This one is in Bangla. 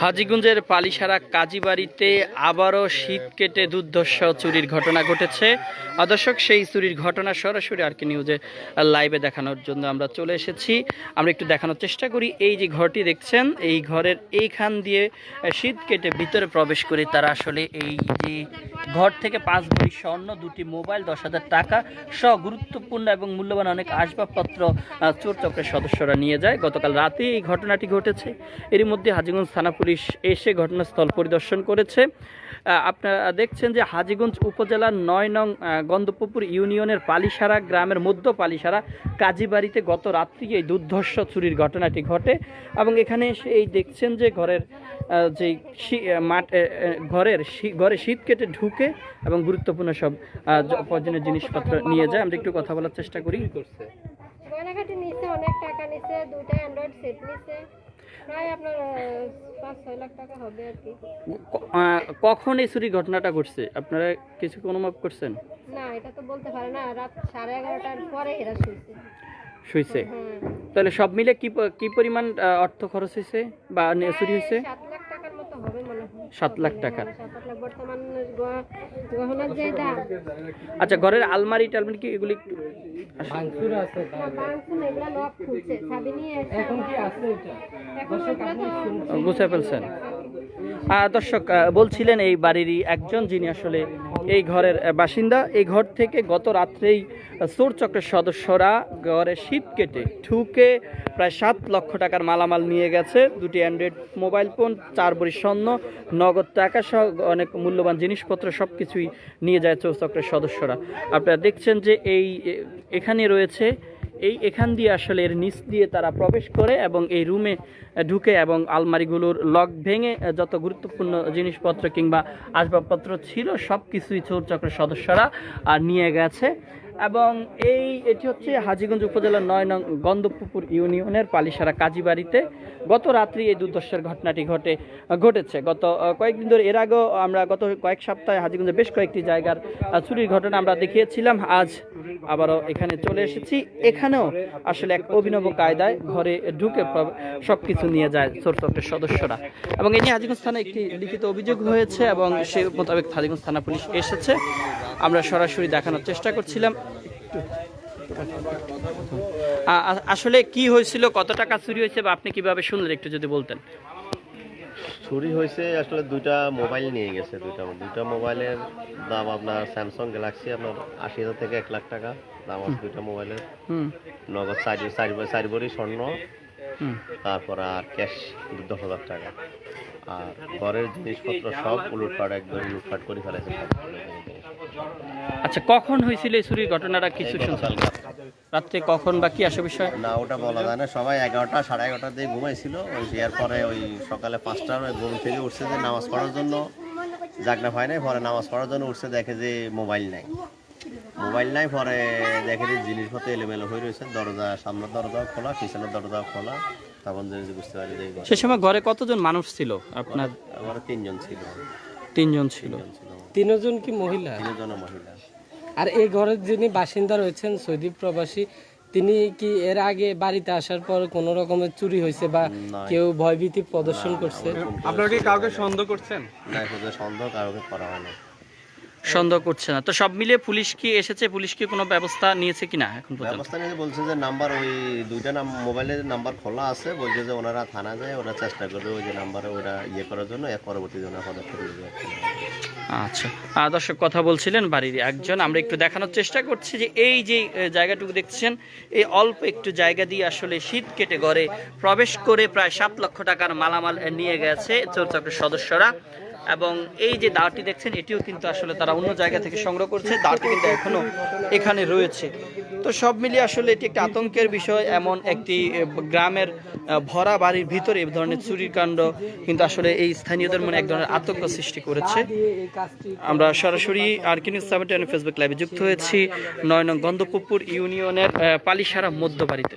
হাজিগঞ্জের পালিসারা কাজীবাড়িতে আবারও শীত কেটে দুর্ধর্ষ চুরির ঘটনা ঘটেছে। দর্শক, সেই চুরির ঘটনা সরাসরি আর কি নিউজে লাইভে দেখানোর জন্য আমরা চলে এসেছি। আমরা একটু দেখানোর চেষ্টা করি। এই যে ঘরটি দেখছেন, এই ঘরের এইখান দিয়ে শীত কেটে ভিতরে প্রবেশ করে তারা আসলে এই যে ঘর থেকে পাঁচ ভরি স্বর্ণ, দুটি মোবাইল, দশ হাজার টাকা সহ গুরুত্বপূর্ণ এবং মূল্যবান অনেক আসবাবপত্র চোর চক্রের সদস্যরা নিয়ে যায়। গতকাল রাতে এই ঘটনাটি ঘটেছে। এরই মধ্যে হাজিগঞ্জ থানা পুলিশ এসে ঘটনাস্থল পরিদর্শন করেছে। আপনারা দেখছেন যে হাজিগঞ্জ উপজেলার নয় নং আহ, ইউনিয়নের পালিসারা গ্রামের মধ্য পালিসারা কাজীবাড়িতে গত রাত্রি এই দুর্ধর্ষ চুরির ঘটনাটি ঘটে এবং এখানে এসে এই দেখছেন যে ঘরের যে মাঠ ঘরের ঘরে শীত কেটে ঢুকে এবং গুরুত্বপূর্ণ সব প্রয়োজনীয় জিনিসপত্র নিয়ে যায়। আমরা একটু কথা বলার চেষ্টা করি। গয়নাঘাটি অনেক টাকা অ্যান্ড্রয়েড সেট কখন এই চুরি ঘটনাটা ঘটছে? আপনারা কিছু অনুভব করছেন? না এটা তো বলতে পারে না রাত সাড়ে এগারোটার পরে এরা হ্যাঁ। তাহলে সব মিলে কি পরিমান কি পরিমাণ অর্থ খরচ হয়েছে বা চুরি হয়েছে সাত লাখ টাকার মতো হবে মনে হয় সাত লাখ টাকা। আচ্ছা ঘরের আলমারি টালমারি কি এগুলি একটু বাংসুন দর্শক বলছিলেন এই বাড়িরই একজন যিনি আসলে এই ঘরের বাসিন্দা। এই ঘর থেকে গত রাত্রেই আহ, চোর চক্রের সদস্যরা ঘরে শীত কেটে ঠুকে প্রায় সাত লক্ষ টাকার মালামাল নিয়ে গেছে। দুটি অ্যান্ড্রয়েড মোবাইল ফোন চার বড়ি স্বর্ণ নগদ টাকা সহ অনেক মূল্যবান জিনিসপত্র সব কিছুই নিয়ে যায় চোর চক্রের সদস্যরা। আপনারা দেখছেন যে এই এখানে রয়েছে এই এখান দিয়ে আসলে এর নিচ দিয়ে তারা প্রবেশ করে এবং এই রুমে ঢুকে এবং আলমারিগুলোর লক ভেঙে যত গুরুত্বপূর্ণ জিনিসপত্র কিংবা আসবাবপত্র ছিল সব কিছুই চোর সদস্যরা আর নিয়ে গেছে। এবং এই, এটি হচ্ছে হাজিগঞ্জ উপজেলার নয় নং গন্ধপুকুর ইউনিয়নের পালিসারা কাজীবাড়িতে। গত রাত্রি এই দুর্দশার ঘটনাটি ঘটে, ঘটেছে। গত কয়েকদিন ধরে এর আগেও আমরা গত কয়েক সপ্তাহে হাজীগঞ্জের বেশ কয়েকটি জায়গার চুরির ঘটনা আমরা দেখিয়েছিলাম। আজ আবারও এখানে চলে এসেছি। এখানেও আসলে এক অভিনব কায়দায় ঘরে ঢুকে সব কিছু নিয়ে যায় চক্রের সদস্যরা। এবং এই নিয়ে হাজিগঞ্জ থানায় একটি লিখিত অভিযোগ হয়েছে এবং সে মোতাবেক হাজিগঞ্জ থানা পুলিশ এসেছে। আমরা সরাসরি দেখানোর চেষ্টা করছিলাম। আসলে কি হয়েছিল, কত টাকা চুরি হয়েছে বা আপনি কীভাবে শুনলেন, একটু যদি বলতেন। চুরি হয়েছে আসলে দুইটা মোবাইল নিয়ে গেছে দুইটা দুইটা মোবাইলের দাম আপনার স্যামসাং গ্যালাক্সি আপনার আশি হাজার থেকে এক লাখ টাকা দাম আছে দুইটা মোবাইলের। নগদ চারি চারি চারি ভরি স্বর্ণ তারপর আর ক্যাশ দশ হাজার টাকা। আর ঘরের জিনিসপত্র সব উলুটপাট একদম লুটপাট করে ফেলেছে। আচ্ছা কখন হয়েছিল এই চুরির ঘটনাটা? কিছু শুনছেন রাত্রে কখন বা কি আসে বিষয়? না ওটা বলা যায় না। সবাই এগারোটা সাড়ে এগারোটার দিকে ঘুমাইছিল। ওই এরপরে ওই সকালে পাঁচটার ঘুম থেকে উঠছে যে নামাজ পড়ার জন্য। জাগনা হয় নাই পরে নামাজ পড়ার জন্য উঠছে দেখে যে মোবাইল নাই। মোবাইল নাই পরে দেখে যে জিনিসপত্র এলোমেলো হয়ে রয়েছে। দরজা সামনের দরজা খোলা পিছনের দরজা খোলা। তখন যে বুঝতে পারি যে সে সময় ঘরে কতজন মানুষ ছিল আপনার? আমার তিনজন ছিল। তিনজন ছিল। তিনজন ছিল। তিনজন কি মহিলা? তিনজন মহিলা। আর এই ঘরের যিনি বাসিন্দা রয়েছেন সৌদি প্রবাসী তিনি কি এর আগে বাড়িতে আসার পর কোন রকমের চুরি হয়েছে বা। কেউ ভয়ভীতি প্রদর্শন করছে? আপনারা কি কাউকে সন্দেহ করছেন? না সন্দেহ কাউকে করা হয় না সন্দেহ করছে না। তো সব মিলিয়ে পুলিশ কি এসেছে? পুলিশ কি কোনো ব্যবস্থা নিয়েছে কিনা এখন পর্যন্ত? ব্যবস্থা নিয়ে বলছে যে নাম্বার ওই দুইটা নাম মোবাইলের নাম্বার খোলা আছে বলছে যে ওনারা থানা যায় ওরা চেষ্টা করবে ওই যে নাম্বারে ওরা ইয়ে করার জন্য এর পরবর্তীতে ওনারা পদক্ষেপ নেবে। আচ্ছা। দর্শক কথা বলছিলেন বাড়ির একজন। আমরা একটু দেখানোর চেষ্টা করছি যে এই যে জায়গাটুকু দেখছেন এই অল্প একটু জায়গা দিয়ে আসলে শীত কেটে ঘরে প্রবেশ করে প্রায় সাত লক্ষ টাকার মালামাল নিয়ে গেছে চোর চক্রের সদস্যরা। এবং এই যে দাঁড়টি দেখছেন, এটিও কিন্তু আসলে তারা অন্য জায়গা থেকে সংগ্রহ করছে। দাঁড়টি কিন্তু এখনও এখানে রয়েছে। তো সব মিলিয়ে আসলে এটি একটি আতঙ্কের বিষয়, এমন একটি গ্রামের ভরা বাড়ির ভিতরে এই ধরনের চুরির কাণ্ড কিন্তু আসলে এই স্থানীয়দের মনে এক ধরনের আতঙ্ক সৃষ্টি করেছে। আমরা সরাসরি আর কিনি সেভেন্টি ফেসবুক লাইভে যুক্ত হয়েছি। নয় নং গন্ধপুকুর ইউনিয়নের পালিসারা মধ্যবাড়িতে।